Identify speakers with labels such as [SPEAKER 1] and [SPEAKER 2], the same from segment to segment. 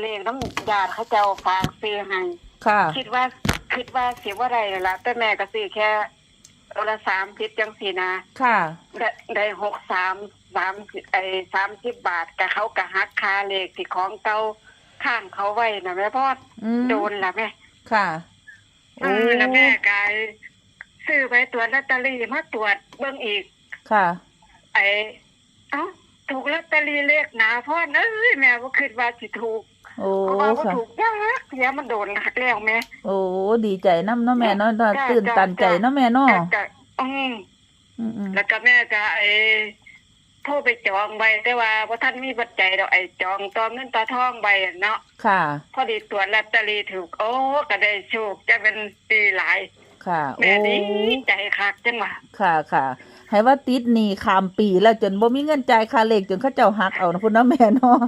[SPEAKER 1] เลขน้ำยาเขาเจ้าฝากซื้อให้
[SPEAKER 2] ค่ะ
[SPEAKER 1] คิดว่าคิดว่าสิว่าไรละแต่แม่ก็ซื้อแค่เอาละสามสิบจังสีนะ
[SPEAKER 2] ค่ะ
[SPEAKER 1] ได้ได้หกสามสามไอ้สามสิบบาทกับเขากะหักคาเลขสิของเก่าข้างเขาไว้นะแม่พ่อ
[SPEAKER 2] อืม
[SPEAKER 1] โดนละแม่
[SPEAKER 2] ค่ะ
[SPEAKER 1] เออแล้วแม่กายซื้อไปตรวจลอตเตอรี่มาตรวจเบิ่งอีก
[SPEAKER 2] ค่ะ
[SPEAKER 1] ไอ้เอ้าถูกลอตเตอรี่เลขหนาพ่อเอ้ยแม่ว่าคิดว่าสิถูก
[SPEAKER 2] โอ้
[SPEAKER 1] เพราะว่าบ่
[SPEAKER 2] ค่ะ
[SPEAKER 1] ถูกยากเสียมันโดนหักแล้วแม่
[SPEAKER 2] โอ้ดีใจน้ำเนาะแม่เนาะ
[SPEAKER 1] จ้ะ
[SPEAKER 2] ตื่นตันใจ
[SPEAKER 1] จ้ะ
[SPEAKER 2] เนาะแม่เนาะ
[SPEAKER 1] ก็ก็อืม
[SPEAKER 2] อืมอืม
[SPEAKER 1] แล้วก็แม่ก็ไอ้โทรไปจองใบแต่ว่าพระท่านมีปัจจัยดอกไอ้จองตอเงินตาทองใบอะเนาะ
[SPEAKER 2] ค่ะ
[SPEAKER 1] พอดีตรวจลอตเตอรี่ถูก โอ้ก็ได้โชคจะเป็นปีหลาย
[SPEAKER 2] ค่ะ
[SPEAKER 1] แม่
[SPEAKER 2] โอ้
[SPEAKER 1] ดีใจคักจังหวะ
[SPEAKER 2] ค่ะค่ะให้ว่าติดหนี้ข้ามปีแล้วจนบ่มีเงินจ่ายค่าเลขจนเขาเจ้าหักเอานะพุ่นเนาะแม่เนาะ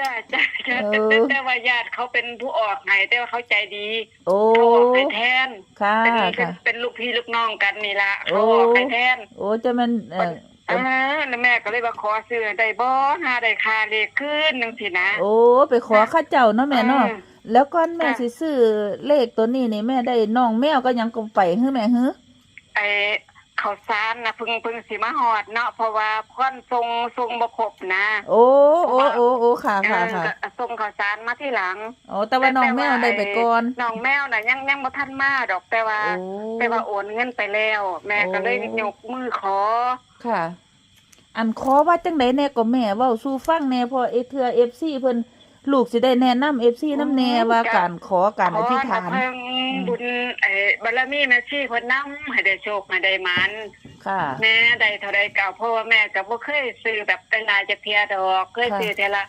[SPEAKER 1] จ้าจ้าจ้า
[SPEAKER 2] เอ
[SPEAKER 1] แต่
[SPEAKER 2] อ
[SPEAKER 1] แต่แต่ว่าญาติเขาเป็นผู้ออกให้แต่ว่าเขาใจดี
[SPEAKER 2] โอ้
[SPEAKER 1] เขาออกไปแทน
[SPEAKER 2] ค่ะ
[SPEAKER 1] เป็นเป็น
[SPEAKER 2] ค่ะ
[SPEAKER 1] เป็นลูกพี่ลูกน้องกันนี่ละ
[SPEAKER 2] โอ้
[SPEAKER 1] เขาออกไปแทน
[SPEAKER 2] โอ้จะแมันเอ่อ
[SPEAKER 1] เออแล้วแม่ก็เลยว่าขอซื้อได้บ่หาได้ค่าเลขขึ้นจังซี่นะ
[SPEAKER 2] โอ้ไปขอข้าเจ้าเนาะแม่เนาะ
[SPEAKER 1] ออ
[SPEAKER 2] แล้วก่อนแม่
[SPEAKER 1] จ้ะ
[SPEAKER 2] สิซื้อเลขตัวนี้นี่แม่ได้น้องแมวก็ยังก็ไปฮื้อแม่ฮื้อ
[SPEAKER 1] ไอ้ ข้าวสารนะเพึ่งเพึ่งสิมาฮอดเนาะเพราะว่าพ่อนทรงทรงบ่ครบนะ
[SPEAKER 2] โอ้โอ้โอ้โอ้ค่ะค่ะ
[SPEAKER 1] เอ
[SPEAKER 2] ค่ะ
[SPEAKER 1] อก็ส่งข้าวสารมาที่หลัง
[SPEAKER 2] โอ้แต่ว่าน้องแมวได้ไปก่อน
[SPEAKER 1] น้องแมวน่ะยังยังบ่ทันมาดอกแต่ว่า
[SPEAKER 2] โอ้
[SPEAKER 1] แต่ว่าโอนเงินไปแล้ว แม่ก็เลย
[SPEAKER 2] โอ้
[SPEAKER 1] ยกมือขอ
[SPEAKER 2] ค่ะ อันขอว่าจังไดแน่ก็แม่เว้าสู่ฟังแน่เพอเอเทือ FC เพิ่น ลูกสิได้แนะนำ FC นำแน่ว่าการขอการอธิษฐาน
[SPEAKER 1] ขอให้เพิ่งบุญไอ้บารมีแม่ชีเพิ่นนำให้ได้โชคให้ได้หมัน
[SPEAKER 2] ค่ะ
[SPEAKER 1] แม่ได้เท่าใดเก่าเพราะว่าแม่ก็บ่เคยซื้อแบบแต่นายจะเพียดอกเคย
[SPEAKER 2] ค่ะ
[SPEAKER 1] ซื้อเท่าละ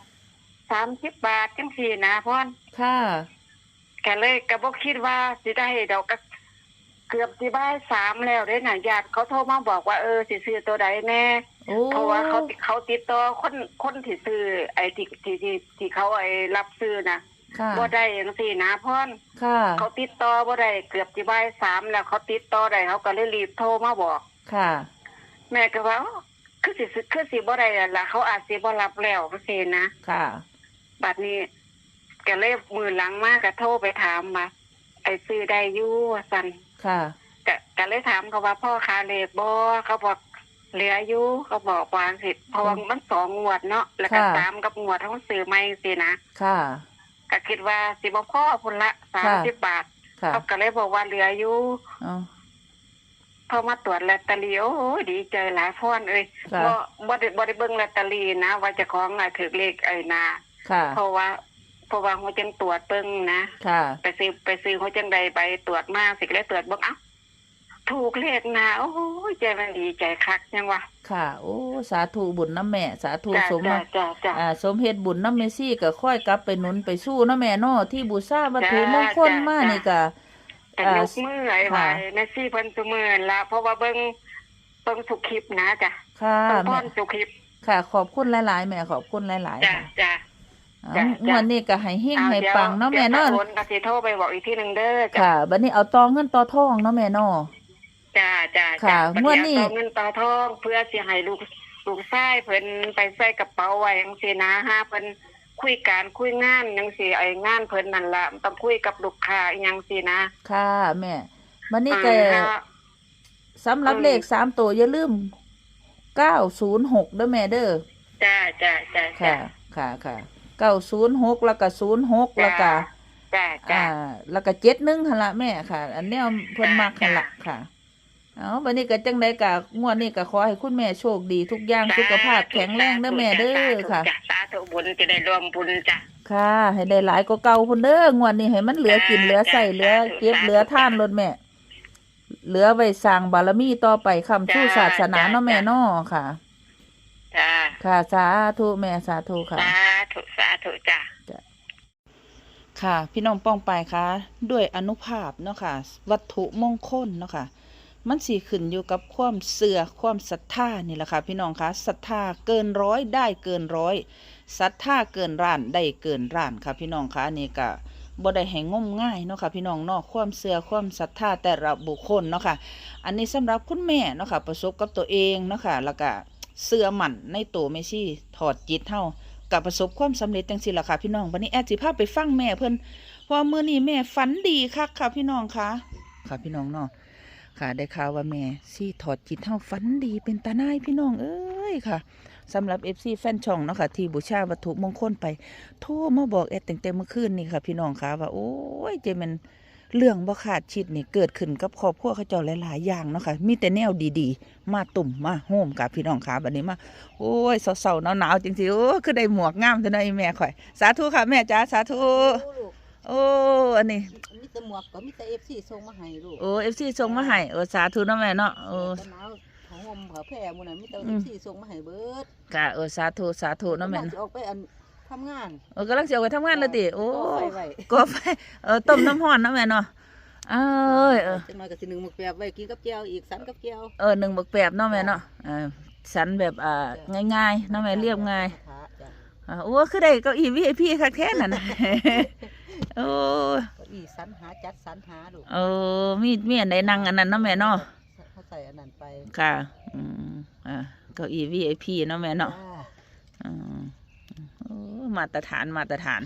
[SPEAKER 1] 30บาทจังซี่นะพ่อน
[SPEAKER 2] ค่ะ
[SPEAKER 1] ก็เลยก็บ่คิดว่าสิได้ดอกก็เกือบสิบ่ายสามแล้วเด้น่ะญาติเขาโทรมาบอกว่าเออสิซื้อตัวใดแน่
[SPEAKER 2] โอ้
[SPEAKER 1] เพราะว่าเขาเขาติดต่อคนคนที่ซื้อไอ้ที่ที่ที่ที่เขาไอ้รับซื้อน่ะ
[SPEAKER 2] ค่ะ
[SPEAKER 1] บ่ได้จังซี่นะพ่อน
[SPEAKER 2] ค่ะ
[SPEAKER 1] เขาติดต่อบ่ได้เกือบสิบ่ายสามแล้วเขาติดต่อได้เขาก็เลยรีบโทรมาบอก
[SPEAKER 2] ค่ะ
[SPEAKER 1] แม่ก็ว่าอ้อคือสิซื้อคือสิบ่ได้แล้วล่ะเขาอาจสิบ่รับแล้วจังซี่นะ
[SPEAKER 2] ค่ะ
[SPEAKER 1] บัดนี้ก็เลยมือหลังมาก็โทรไปถามว่าไอ้ซื้อได้อยู่ว่าซั่น
[SPEAKER 2] ค่ะ
[SPEAKER 1] ก็ก็เลยถามเขาว่าพ่อคาเลขบ่เขาบอก เหลืออยู่เขาบอกวางสิเพราะว่ามันสองงวดเนาะแล้วก็
[SPEAKER 2] ค่ะ
[SPEAKER 1] สามกับงวดทั้งซื้อใหม่สินะ
[SPEAKER 2] ค่ะ
[SPEAKER 1] ก็คิดว่าสิบ่พ่อพุ่นละสามสิบบาท
[SPEAKER 2] ค่ะ
[SPEAKER 1] เขาก็เลยบอกว่าเหลืออยู่
[SPEAKER 2] อ๋อ
[SPEAKER 1] พอมาตรวจลอตเตอรี่โอ้โหดีใจหลายพ่อนเอ้ย
[SPEAKER 2] ค่ะ
[SPEAKER 1] บ่บ่ได้บ่ได้เบิ่งลอตเตอรี่นะ ว่าเจะของน่ะถือเลขไอ้นา
[SPEAKER 2] ค่ะ
[SPEAKER 1] เพราะว่าเพราะว่าหัวจังตรวจเบิ่งนะ
[SPEAKER 2] ค่ะ
[SPEAKER 1] ไปซื้อไปซื้อหัวจังใดไปตรวจมาสิก็เลยตรวจเบิ่งเอ้า ถูกเลขนาโอ้ยใจมันดีใจคักยังวะ
[SPEAKER 2] ค่ะ โอ้สาธุบุญน้ำแม่ สาธุ
[SPEAKER 1] จ้า
[SPEAKER 2] สม
[SPEAKER 1] จ้าจ้าจ้า
[SPEAKER 2] อ่าสมเฮ็ดบุญน้ำเมซี่ก็ค่อยกลับไปหนุนไปสู้เนาะแม่เนาะที่บูชาวัตถุ
[SPEAKER 1] จ้าม
[SPEAKER 2] งคล
[SPEAKER 1] จ้าม
[SPEAKER 2] มา
[SPEAKER 1] จ้า
[SPEAKER 2] นี่ก็
[SPEAKER 1] แต่
[SPEAKER 2] อ่าย
[SPEAKER 1] กมือไอ้ไว้
[SPEAKER 2] ค่ะ
[SPEAKER 1] แม่ซี่เพิ่นซุมื้อละเพราะว่าเบิ่งเบิ่งสุคลิปนะจ้ะ
[SPEAKER 2] ค่ะ
[SPEAKER 1] เบิ่งพ
[SPEAKER 2] แม่
[SPEAKER 1] รสุคลิป
[SPEAKER 2] ค่ะ ขอบคุณหลาย ๆ แม่ขอบคุณหลาย
[SPEAKER 1] จ้า
[SPEAKER 2] ๆค่ะ
[SPEAKER 1] จ้า
[SPEAKER 2] เอา
[SPEAKER 1] จ้ะ
[SPEAKER 2] งวดนี้ก็ให้เฮง
[SPEAKER 1] เอา
[SPEAKER 2] ให้
[SPEAKER 1] ดี๋ยว
[SPEAKER 2] ปังเนาะแม่เนาะ
[SPEAKER 1] ดี๋ยวถ้โอนก็สิโทรไปบอกอีกทีหนึงเด้อจ้ะ
[SPEAKER 2] ค่ะบัดนี้เอาตองเงินต่อทองเนาะแม่เนาะ
[SPEAKER 1] จ้าจ้า
[SPEAKER 2] ค่ะ
[SPEAKER 1] จ้า
[SPEAKER 2] งวดนี้
[SPEAKER 1] บัเอาเงินต่อทองเพื่อสิให้ลูกลูกชายเพิ่นไปใส่กระเป๋าไว้จังซี่นะฮะเพิ่นคุยการคุยงานจังซี่ไอ้งานเพิ่นนั่นล่ะต้องคุยกับลูกค้าอีหยังซี่นะ
[SPEAKER 2] ค่ะแม่บัดนี้ก็
[SPEAKER 1] อ่าฮะ
[SPEAKER 2] สำหรับ
[SPEAKER 1] อืม
[SPEAKER 2] เลขสามตัวอย่าลืม906เด้อแม่เด้อ
[SPEAKER 1] จ้าจ้าจ้าจ้า
[SPEAKER 2] ค่ะค่ะค่ะ906แล้วก็06แล้วก็
[SPEAKER 1] จ้าจ้า
[SPEAKER 2] อ่าแล้วก็71หั่นละแม่ค่ะ อันแนวเพิ่นมักหั่นละ
[SPEAKER 1] จ้ะ
[SPEAKER 2] ค่ะ เอาบัดนี้ก็จังไดก็งวดนี้ก็ขอให้คุณแม่โชคดีทุกอย่างสุขภาพแข็งแรงเด้อแม่เด้อค่ะ
[SPEAKER 1] จ้าสาธุบุญจะได้รวมบุญจ้ะ
[SPEAKER 2] ค่ะ ให้ได้หลายกว่าเก่าพุ่นเด้องวดนี้ให้มันเหลือกินเหลือใส่เหลือเก็บเหลือท่านรถแม่ เหลือไว้สร้างบารมีต่อไปคำชูศาสนาเนาะแม่เนาะค่ะ
[SPEAKER 1] จ้า
[SPEAKER 2] ค่ะสาธุแม่สาธุค่ะ
[SPEAKER 1] สาธุสาธุจ้า
[SPEAKER 2] ค่ะ พี่น้องป้องไปค่ะ ด้วยอนุภาพเนาะค่ะ วัตถุมงคลเนาะค่ะ มันสีขึ้นอยู่กับความเสื่อความศรัทธานี่แหละค่ะพี่น้องคะศรัทธาเกินร้อยได้เกินร้อยศรัทธาเกินร้านได้เกินร้านค่ะพี่น้องคะอันนี่ก็บ่ได้ให้งมง่ายเนาะค่ะพี่น้องเนาะความเสื่อความศรัทธาแต่ละบุคคลเนาะค่ะอันนี้สำหรับคุณแม่เนาะค่ะประสบกับตัวเองเนาะค่ะแล้วก็เสื่อมั่นในตัวแม่ชี่ถอดจิตเฮากับประสบความสำเร็จจังซี่ล่ะค่ะพี่น้องวันนี้แอดสิพาพไปฟังแม่เพิ่นพราะว่ามื้อนี้แม่ฝันดีคักค่ะพี่น้องค่ะค่ะพี่น้องเนาะ ค่ะได้ข่าวว่าแม่ซี่ถอดจิตเฮาฝันดีเป็นตาหน้ายพี่น้องเอ้ยค่ะสำหรับ FC แฟนช่องเนาะค่ะที่บูชาวัตถุมงคลไป โทรมาบอกแอดตั้งแต่เมื่อคืนนี่ค่ะ พี่น้องค่ะว่าโอ้ยเจมันเรื่องบ่ขาดชิดนี่เกิดขึ้นกับครอบครัวเขาเจ้าหลาย ๆ อย่างเนาะค่ะมีแต่แนวดีๆ มาตุ่มมาโฮมกับพี่น้องค่ะบัดนี้มาโอ้ยเศร้าๆหนาวๆจริงๆโอ้คือได้หมวกงามจังได๋แม่ข่อย สาธุค่ะแม่จ๋าสาธุ โอ้อันนี้
[SPEAKER 3] มีแต่หมวกก็มีแต่เอฟซีส่งมาให้ลูก
[SPEAKER 2] โอ้ FC ส่งมาให้โอ้สาธุเนาะแม่เนาะโอ้
[SPEAKER 3] แต่หนาวผ้าห่มผ้าแพร่หมื้อนั้นมีแต่
[SPEAKER 2] อื
[SPEAKER 3] เอ
[SPEAKER 2] ม
[SPEAKER 3] ฟซีส่งมาให้เบิด
[SPEAKER 2] ค่ะเออสาธุสาธุเนาะแม่
[SPEAKER 3] กำลัง
[SPEAKER 2] เนาะ
[SPEAKER 3] สิออกไปอันทำงาน
[SPEAKER 2] เออกำลังสิเอาไปทำงานแล้วติโอ้
[SPEAKER 3] ก็ไฟไว้
[SPEAKER 2] ก็ไปเออต้มน้ำร้อนเนาะแม่เนาะเอ้ยเออ
[SPEAKER 3] จังน้อยก็สิหนึ่งหมึกแบบไว้กินกับแก้วอีกสันกับแก้ว
[SPEAKER 2] เออหนึ่งบักแปบเนาะแม่เนาะอ่าสันแบบอ่าง่ายๆเนาะแม่เรียบง่าย
[SPEAKER 3] จ้ะ
[SPEAKER 2] อ่าโอ้คือได้เก็อีวีไอพีคักแท้น่ะนะ โอ้
[SPEAKER 3] เก็อีสันหาจัดสันหาลูก
[SPEAKER 2] เออมีมีอันใดนั่งอันนั้นเนาะแม่เนาะ
[SPEAKER 3] เขาใส่อันนั้นไป
[SPEAKER 2] ค่ะ อืมอ่าเก็อีวีไอพีเนาะแม่เนาะ
[SPEAKER 3] จ้า
[SPEAKER 2] อืมโอ้มาตรฐานมาตรฐาน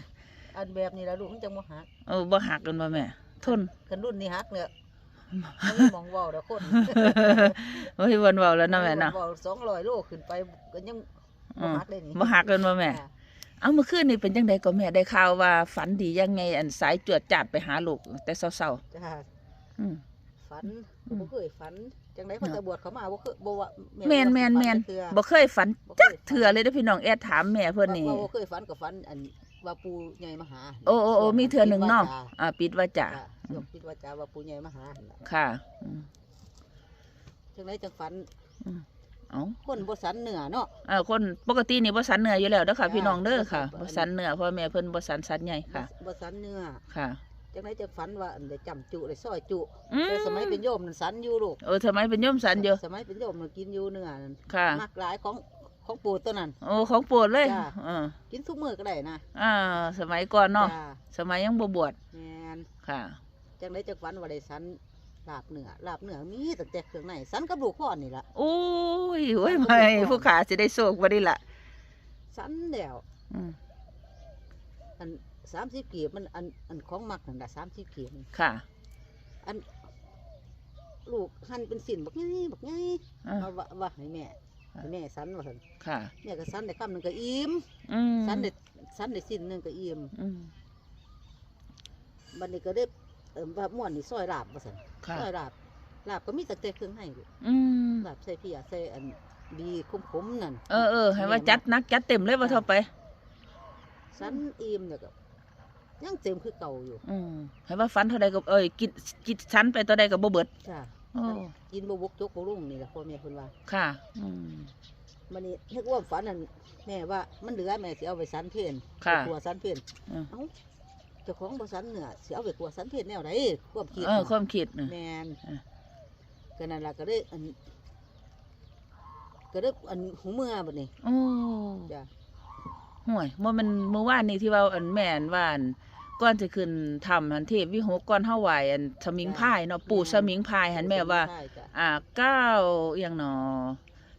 [SPEAKER 3] อันแบบนี้แล้วลูกมันจังบ่หัก
[SPEAKER 2] โอ้บ่หักกันบ่แม่ทน
[SPEAKER 3] คันรุ่นนี้หักเนี่ยมันไม่มองเว้าแล้วคน
[SPEAKER 2] โอ้ยวนเว้าแล้วเนาะแม่เนาะ
[SPEAKER 3] เว้า200โลขึ้นไปก็ยัง
[SPEAKER 2] อื
[SPEAKER 3] บ่
[SPEAKER 2] ม
[SPEAKER 3] หักเลยนี่
[SPEAKER 2] บ่หักกันบ่แม่
[SPEAKER 3] จ้ะ
[SPEAKER 2] เอาเมื่อคืนนี่เป็นจังไดก็แม่ได้ข่าวว่า ฝันดียังไง อันสายจวดจัดไปหาลูกแต่เช้า
[SPEAKER 3] จ้า
[SPEAKER 2] ๆอืม
[SPEAKER 3] ฝัน
[SPEAKER 2] อืม
[SPEAKER 3] บ่เคยฝันจังได๋พอจะบวชเขามาบ่เคยบ่ว่า
[SPEAKER 2] แมนแมนแมน
[SPEAKER 3] เทื่อ
[SPEAKER 2] บ่เคยฝันจักเถื่อเลยเด้อพี่น้องแอดถามแม่เพิ่นนี่
[SPEAKER 3] ว่าบ่เคยฝันกับฝันอันว่าปู่ใหญ่มาหา
[SPEAKER 2] โอ้โอ้โอ้มีเถื่อหนึ่งเนาะ
[SPEAKER 3] จ้
[SPEAKER 2] อ่า ปิดว่าจ่า
[SPEAKER 3] จ้ะยกคิดว่าจ้าว่าปู่ใหญ่มาหาหั่นล่ะ
[SPEAKER 2] ค่ะอืม
[SPEAKER 3] จังได๋จังฝัน
[SPEAKER 2] เอ้า
[SPEAKER 3] คนบ่สันเหนือเนาะ
[SPEAKER 2] อ่าคนปกตินี่บ่สันเนื้ออยู่แล้วเด้อค่ะ
[SPEAKER 3] จ้ะ
[SPEAKER 2] พี่น้องเด้อค่ะ
[SPEAKER 3] บ่
[SPEAKER 2] บ่
[SPEAKER 3] สั
[SPEAKER 2] สัน
[SPEAKER 3] น
[SPEAKER 2] เนื้อเพราะแม่เพิ่นบ่สันสันใหญ่ค่ะ
[SPEAKER 3] บ่สันเนื้อ
[SPEAKER 2] ค่ะ
[SPEAKER 3] จังได๋จังฝันว่าอันได้จำจุได้ซอยจุ
[SPEAKER 2] อืม
[SPEAKER 3] แต่สมัยเป็นโยมนั่นสันอยู่ลูก
[SPEAKER 2] เออทำไมเป็นโยมสันอยู่
[SPEAKER 3] สมัยเป็นโยมมันกินอยู่เนื้อนั่น
[SPEAKER 2] ค่ะ
[SPEAKER 3] มักหลายของของปู่ตัวนั้น
[SPEAKER 2] โอ้ของโปรดเลย
[SPEAKER 3] จ้ะ
[SPEAKER 2] เออ
[SPEAKER 3] กินทุกมื้อก็ได้นะ
[SPEAKER 2] อ่าสมัยก่อนเนาะ
[SPEAKER 3] จ้า
[SPEAKER 2] สมัยยังบ่บวช
[SPEAKER 3] แม่น
[SPEAKER 2] ค่ะ
[SPEAKER 3] จังได๋จังฝันว่าได้สัน ลาบเนื้อลาบเนื้อมีตั้งแต่เครื่องในสันกับลูกพ่อนี่ล่ะ
[SPEAKER 2] โอ้ยโอ้ยไม่ผู้ขาสิได้โชคบ่ได้ล่ะ
[SPEAKER 3] สันแล้ว
[SPEAKER 2] อืม
[SPEAKER 3] อันสามสิบกีบมันอันอันของมักนั่นแหละสามสิบกีบนี่
[SPEAKER 2] ค่ะ
[SPEAKER 3] อันลูกหั่นเป็นสินบักไงบักไง
[SPEAKER 2] อ่า
[SPEAKER 3] มาว่าว่าให้แม่ให้แม่สันว่าสัน
[SPEAKER 2] ค่ะ
[SPEAKER 3] แม่ก็สันได้คำหนึ่งก็อิ่ม
[SPEAKER 2] อืม
[SPEAKER 3] สันได้สันได้สินหนึ่งก็อิ่ม
[SPEAKER 2] อืม
[SPEAKER 3] บัดนี้ก็ได้ เอิ่มว่าม่วนนี่ซอยลาบว่าสัน
[SPEAKER 2] ค่ะ
[SPEAKER 3] ซอยลาบลาบก็มีแต่แต่เครื่องให้ลูก
[SPEAKER 2] อืม
[SPEAKER 3] ลาบใส่เพียใส่อันบีขมๆนั่น
[SPEAKER 2] เออเออให้ว่าจัดหนักจัดเต็มเลยว่าเท่าไป
[SPEAKER 3] สันอิ่มเนี่ยก็ยังเต็มคือเก่าอยู่
[SPEAKER 2] อืมให้ว่าฟันเท่าใดก็เอ้ยกินกินชั้นไปตัวใดก็บ่เบิด
[SPEAKER 3] จ้า
[SPEAKER 2] โอ้
[SPEAKER 3] กินบ่บกจกบ่รุ่งนี่แหละพ่อแม่เพิ่นว่า
[SPEAKER 2] ค่ะ อืม
[SPEAKER 3] มันนี่นึกว่าฝันนั่นแม่ว่ามันเหลือแม่สิเอาไปสันเพน
[SPEAKER 2] ค่ะ
[SPEAKER 3] ไปขัวสันเพน
[SPEAKER 2] อืม
[SPEAKER 3] เอ้า เจ้าของบ่สันเนื้อสิเอาไปขัวสันเพนแนวไหนความคิด
[SPEAKER 2] เออ
[SPEAKER 3] น่ะ
[SPEAKER 2] ความคิดน่ะ
[SPEAKER 3] แมน
[SPEAKER 2] อะ
[SPEAKER 3] ก็นั่นล่ะก็ได้อัน ก็ได้อันหูเมื่อบัดนี้
[SPEAKER 2] โอ้
[SPEAKER 3] จ้ะ
[SPEAKER 2] ห่วยบ่แมันเมื่อวานนี้ที่ว่าอันแม่นว่าอันก่อนจะขึ้นทำหันเทพวิหกก่อนเฮาไหวอันสมิงพายเนาะปู่สมิงพายหันแม่ว่า
[SPEAKER 3] ใช่จ้ะ
[SPEAKER 2] อ่าเก้าอหย่างหนอ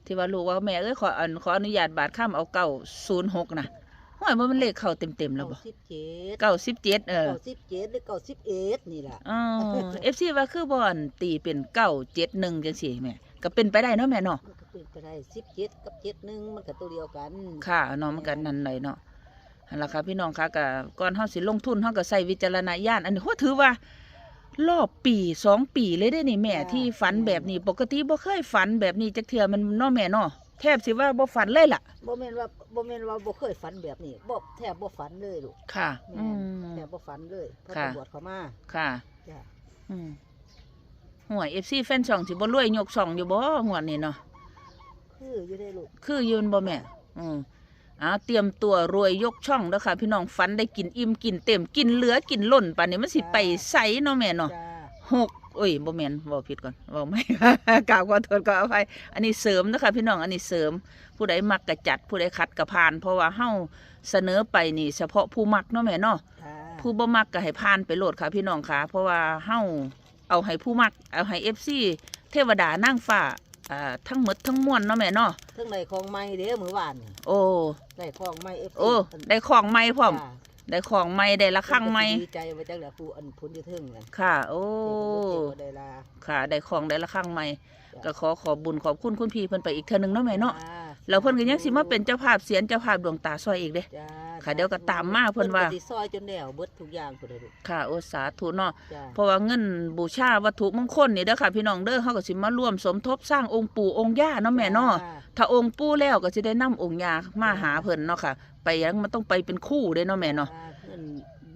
[SPEAKER 2] ที่ว่าลูกว่าแม่เอ้ยขออันขออนุญาตบาทข้ามเอาเก้าศูนย์หกนะ ห่วยว่ามันเลขเข้าเต็มเต็มๆแล้วบ่
[SPEAKER 3] เก้าสิบเจ็ด
[SPEAKER 2] เก้าสิบเจ็ดเออ
[SPEAKER 3] เก้าสิบเจ็ดหรือเก้าสิบเอ็ดนี่ล่ะ
[SPEAKER 2] อ๋อเอฟซีว่าคือบอลตีเป็นเก้าเจ็ดหนึ่งจังสี่แม่ก็เป็นไปได้เนาะแม่เนาะ
[SPEAKER 3] มันก็เป็นไปได้สิบเจ็ดกับเจ็ดหนึ่งมันก็ตัวเดียวกัน
[SPEAKER 2] ค่ะเนาะมันกันนั่นเลยเนาะหั่นล่ะค่ะพี่น้องค่ะก็ก่อนเฮาสิลงทุนเฮาก็ใส่วิจารณญาณอันนี้โหถือว่า รอบปีสองปีเลยได้นี่แม่ที่ฝันแบบนี้ ปกติบ่เคยฝันแบบนี้จักเทื่อมันเนาะแม่เนาะแทบสิว่าบ่ฝันเลยล่ะ
[SPEAKER 3] บ่แม่นว่า บ่แม่นว่าบ่เคยฝันแบบนี้บ่แทบบ่ฝันเลยลูก
[SPEAKER 2] ค่ะ
[SPEAKER 3] แม่
[SPEAKER 2] อื
[SPEAKER 3] น
[SPEAKER 2] ม
[SPEAKER 3] แทบบ่ฝันเลยเพราะ
[SPEAKER 2] ค่ะ
[SPEAKER 3] ตำรวจเขามา
[SPEAKER 2] ค่ะ
[SPEAKER 3] จ้ะ
[SPEAKER 2] อืมห่วย FC แฟนช่องสิบ่รวยยกช่องอยู่บ่งวดนี้เนาะ
[SPEAKER 3] คืออยู่ได้ลูก
[SPEAKER 2] คือยืนบ่แม่ อืมอ่าเตรียมตัวรวยยกช่องแล้วค่ะ พี่น้องฟันได้กินอิ่มกินเต็มกินเหลือกินล้นป่านนี้มันสิไปใสเนาะแม่เนาะ
[SPEAKER 3] จ้า
[SPEAKER 2] หก โอ้ยบ่แม่นเว้าผิดก่อนเว้าไม่กล่าวขอโทษก็อภัยอันนี้เสริมนะคะพี่น้องอันนี้เสริม ผู้ใดมักกะจัด ผู้ใดคัดกะผ่าน เพราะว่าเฮาเสนอไปนี่ เฉพาะผู้มักเนาะแม่เนาะ
[SPEAKER 3] ค่ะ
[SPEAKER 2] ผู้บ่มักก็ให้ผ่านไปโหลดค่ะ พี่น้องค่ะ เพราะว่าเฮาเอาให้ผู้มักเอาให้ FC เทวดานางฟ้าอ่าทั้งหมดทั้งมวลเนาะแม่เนาะ
[SPEAKER 3] เทั้งในของไม้เด้อมื้อวานนี่
[SPEAKER 2] โอ้
[SPEAKER 3] ได้ของไม้ FC
[SPEAKER 2] โอ้ได้ของใหม่พร้อม
[SPEAKER 3] จ้า
[SPEAKER 2] ได้ของใหม่ได้ละครั้งใหม่
[SPEAKER 3] ดีใจว่าจังแหละผู้อันพ้นอยู่ถึงนั่น
[SPEAKER 2] ค่ะ โอ้
[SPEAKER 3] เจ็บบ่ได้ลา
[SPEAKER 2] ค่ะได้ของได้ละครั้งใหม่
[SPEAKER 3] จ้ะ
[SPEAKER 2] ก็ขอขอบบุญขอบคุณคุณพี่เพิ่นไปอีกเทื่อนึงเนาะแม่เนาะ
[SPEAKER 3] จ้า
[SPEAKER 2] แล้วเพิ่นก็ยังสิมาเป็นเจ้าภาพเสียนเจ้าภาพดวงตาซอยอีกเด้
[SPEAKER 3] จ้า
[SPEAKER 2] ค่ะเดี๋ยวก็ตามมาเพิ่นว่า
[SPEAKER 3] ก็สิซอยจนแล้วเบิดทุกอย่างพุ่นเด้อลูก
[SPEAKER 2] ค่ะโอสาธุเนาะ
[SPEAKER 3] จ้า
[SPEAKER 2] เพราะว่าเงินบูชาวัตถุมงคลนี่เด้อค่ะ พี่น้องเด้อเฮาก็สิมาร่วมสมทบสร้างองค์ปู่องค์ย่าเนาะแม่เนาะ
[SPEAKER 3] จ้
[SPEAKER 2] ถ้าองค์ปู่แล้วก็สิได้นํองค์ย่ามาหาเพิ่นเนาะค่ะ ไปยังมันต้องไปเป็นคู่เด้เนาะแม่เนาะ
[SPEAKER 3] จ้เงิน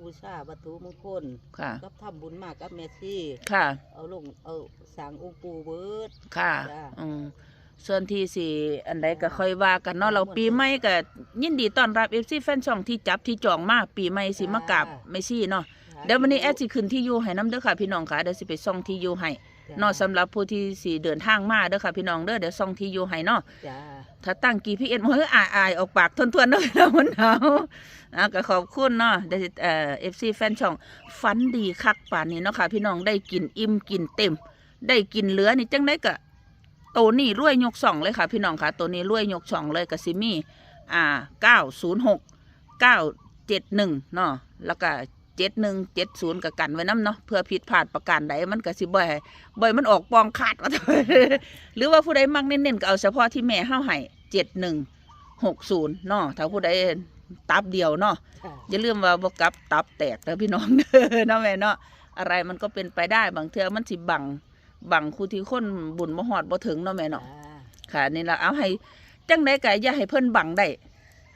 [SPEAKER 3] บูชาวัตถุมงคล
[SPEAKER 2] ค่ะ
[SPEAKER 3] กับทำบุญมากกับแม่ซี่
[SPEAKER 2] ค่ะ
[SPEAKER 3] เอาลงเอาสร้างองค์ปู่เบิด
[SPEAKER 2] ค่ะ
[SPEAKER 3] จ้ะ
[SPEAKER 2] อืมส่วนที่สี่อันใดก็ค่อยว่ากันเนาะเราปีใหม่ก็ยินดีต้อนรับ FC แฟนช่องที่จับที่จองมาปีใหม่สิมากราบแม่ซี่เนาะ เดี๋ยววันนี้แอดสิขึ้นที่อยู่ให้นํเด้อค่ะพี่น้องค่ะเดี๋ยวสิไปส่องที่อยู่ให้
[SPEAKER 3] จ้
[SPEAKER 2] เนาะสำหรับผู้ที่สิเดินทางมาเด้อค่ะ พี่น้องเด้อเดี๋ยวส่องที่อยู่ให้เนาะ
[SPEAKER 3] จ้า
[SPEAKER 2] ถ้าตั้ง GPS มันเฮ้ยอายอายออกปากทวนทวนๆเนาะแล้วมันหนาวอะก็ขอบคุณเนาะได้เอ่อ FC แฟนช่องฝันดีคักป่านนี้เนาะค่ะ พี่น้องได้กินอิ่มกินเต็ม ได้กินเหลือนี่จังได้ก็โตวนี้รวยยกสองเลยค่ะ พี่น้องค่ะตัวนี้รวยยกสองเลยกับซิมี่อ่าเก้าศูนย์หกเก้าเจ็ดหนึ่งเนาะแล้วก็ เจ็ดหนึ่งเจ็ดศูนย์กับกันไว้น้ำเนาะเพื่อผิดพลาดประการใดมันก็สิบ่อยบ่อยมันออกปองขาดว่าหรือว่าผู้ใดมักเน้นๆก็เอาเฉพาะที่แม่เฮาให้เจ็ดหนึ่งหกศูนย์เนาะถ้าผู้ใดตับเดียวเนาะ
[SPEAKER 3] จ้า
[SPEAKER 2] อย่าลืมว่าบกลับตับแตกเด้อพี่น้องเด้อเนาะแม่เนาะอะไรมันก็เป็นไปได้บางเทื่อมันสิบังบังคู่ที่คนบุญบ่ฮอดบ่ถึงเนาะแม่เนาะ
[SPEAKER 3] จ้า
[SPEAKER 2] ค่ะนี่ละเอาให้จังไดก็อย่าให้เพิ่นบังได้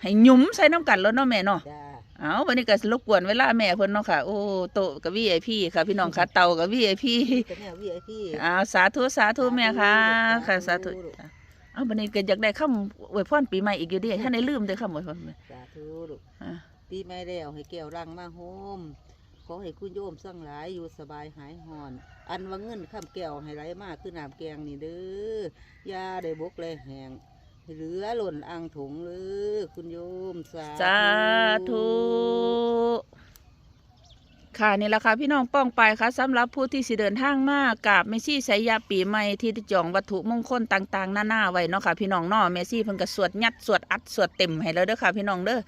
[SPEAKER 2] ให้หยุมใส่น้ำกันแล้วเนาะแม่เนาะ
[SPEAKER 3] จ้า
[SPEAKER 2] เอาวันนี้ก็รบกวนเวลาแม่เพิ่นเนาะค่ะ โอ้โตะกับ VIP ค่ะ พี่น้องค่ะเตากับ VIP
[SPEAKER 3] ก็เนี่ย VIP
[SPEAKER 2] อ้าวสาธุสาธุแม่ค่ะ ค่ะสาธุ
[SPEAKER 3] สาธุ
[SPEAKER 2] จ้ะเอาวันนี้ก็อยากได้คำอวยพรปีใหม่อีกอยู่เดิท่านได้ลืมเด้อคำอวยพร
[SPEAKER 3] สาธุลูก
[SPEAKER 2] อ่า
[SPEAKER 3] ปีใหม่แล้วให้แก้วรังมาโฮมขอให้คุณโยมสั่งหลายอยู่สบายหายหอน อันว่าเงินข้ามแก้วให้ไหลมากคือน้ำแกงนี่เด้อยาได้บกเลยแหงให้ เหลือหล่นอ่างถุงเลยคุณโยมสา
[SPEAKER 2] สาธุ ค่ะนี่แหละค่ะพี่น้องป้องไปค่ะสำหรับผู้ที่สิเดินทางมากกับเมซี่สายยาปีใหม่ที่จองวัตถุมงคลต่างๆ หน้าๆไว้เนาะค่ะพี่น้องเนาะเมซี่เพิ่นก็สวดยัดสวดอัดสวดเต็มให้แล้วเด้อค่ะพี่น้องเด้อ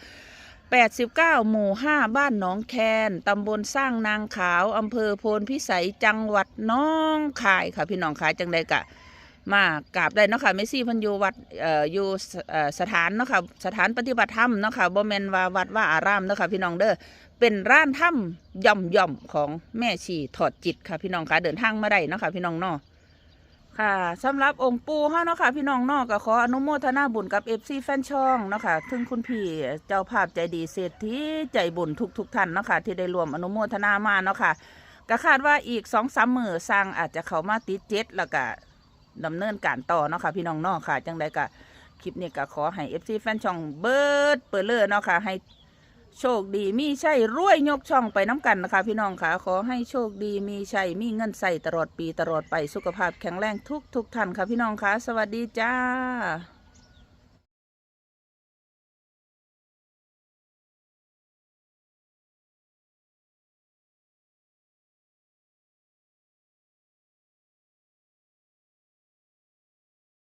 [SPEAKER 2] 89 หมู่ 5 บ้านหนองแคน ตำบลสร้างนางขาว อำเภอโพนพิสัย จังหวัดน้องคายค่ะพี่น้องคายจังใดกะ มากราบได้เนาะค่ะเมซี่พันอยู่วัดเอ่ออยู่สถานเนาะค่ะสถานปฏิบัติธรรมเนาะค่ะบ่แมนว่าวัดว่าอารามเนาะค่ะพี่น้องเด้อเป็นร้านถ้ำย่อมย่อมของแม่ชีถอดจิตค่ะพี่น้องค่ะเดินทางมาได้เนาะค่ะพี่น้องเนาะค่ะสำหรับองค์ปู่เฮาเนาะค่ะพี่น้องนาะก็ขออนุโมทนาบุญกับ FC แฟนช่องเนาะค่ะถึงคุณพี่เจ้าภาพใจดีเศรษฐีใจบุญทุกๆท่านเนาะค่ะที่ได้รวมอนุโมทนามาเนาะค่ะก็คาดว่าอีก2-3มื้อสร้างอาจจะเข้ามาติดเจ็ดแล้วก็ ดำเนินการต่อเนาะค่ะพี่น้องเนาะค่ะ จังใดก็คลิปนี้ก็ขอให้ FC แฟนช่องเบิร์ดเปิดเลยเนาะค่ะ ให้โชคดีมีใช่รวยยกช่องไปน้ำกันนะคะ พี่น้องค่ะ ขอให้โชคดีมีใช่มีเงินใส่ตลอดปีตลอดไปสุขภาพแข็งแรงทุกทุกท่านค่ะพี่น้องค่ะ สวัสดีจ้า